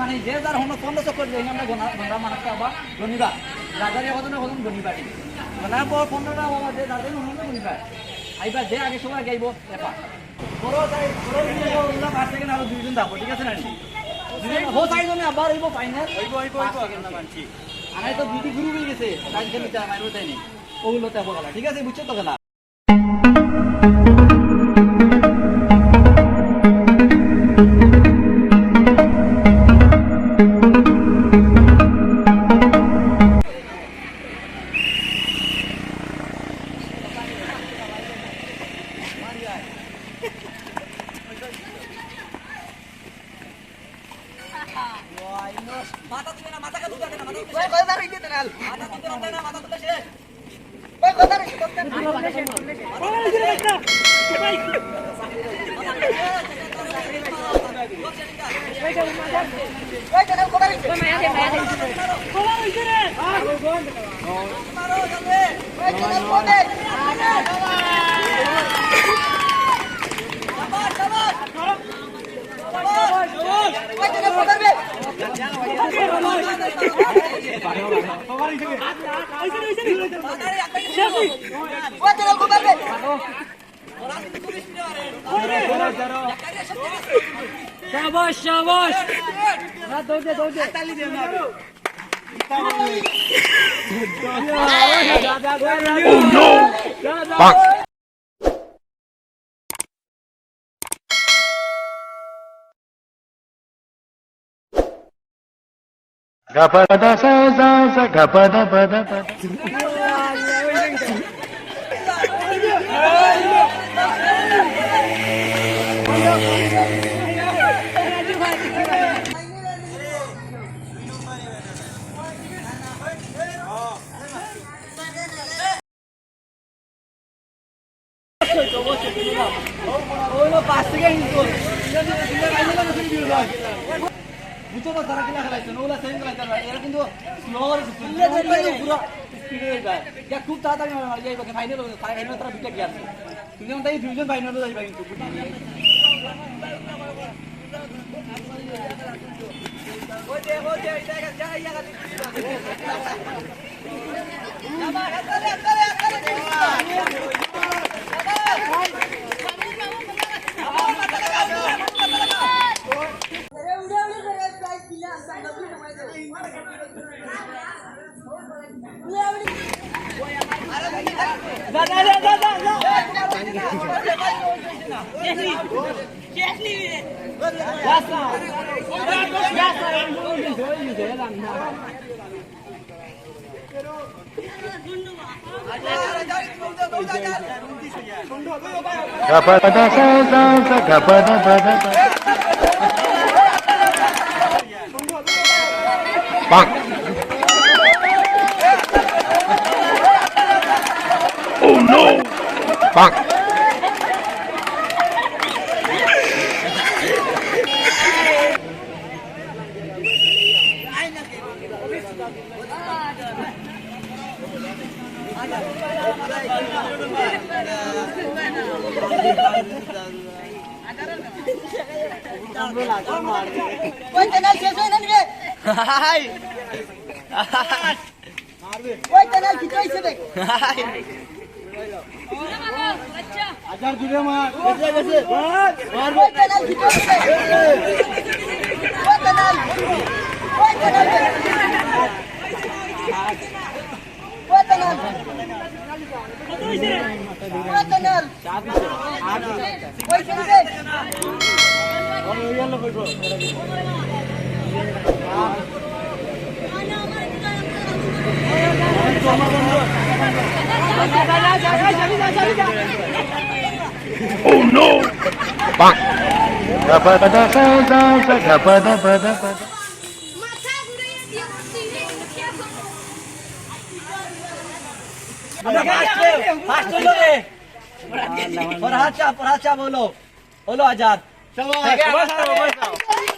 মানে যে যার মানে হনো পনেরো চক্কর দিয়ে আমরা গোনা গোনা মানুষ বা গনিবা রাজার কত না কত গনিবা মানে পর পনেরোটা বাবা যে যাদের হনো আইবা যে আগে সময় গাইব এপা ঠিক আছে না হো চাইজনে আবার হইব ফাইনাল হইব হইব হইব মানছি আনাই তো দুটি গুরু হয়ে গেছে। ওগুলোতে খেলা ঠিক আছে বুঝছ তো খেলা? মাথা তুলে না মাথা কাটু না মাথা তুলে মাথা তুলে না মাথা তুলে শেষ মারো যাবে শাবাশ শাবাশ হ্যাঁ দৌড়ে দৌড়ে Gapada sa sa sa gapada pada pada. পাঁচ থেকে ইনকো বুঝছ তো তারা কিনা খেলাইছে ওগুলা সেম খেলাইছে না এরা কিন্তু স্লো করে পুরো স্পিডে যায় ইয়া খুব তাড়াতাড়ি মারা যাইবা ফাইনাল ফাইনাল তারা দুইটা গিয়ে আছে তুমি তাই দুইজন ফাইনালে যাইবা কিন্তু ওই ওই জায়গা Gapada pada pada. Bang. fuck? ওই চ্যানেল খিচাইছে দেখ Bang. Oh no. Bang. Gapada sa sa sa gapada pada pada. মাথা ঘুরাইয়া দিয়ে দিলে মুখিয়া ফার্স্ট হলো রে ফরহাদ শাহ ফরহাদ বলো বলো আজাদ সবাই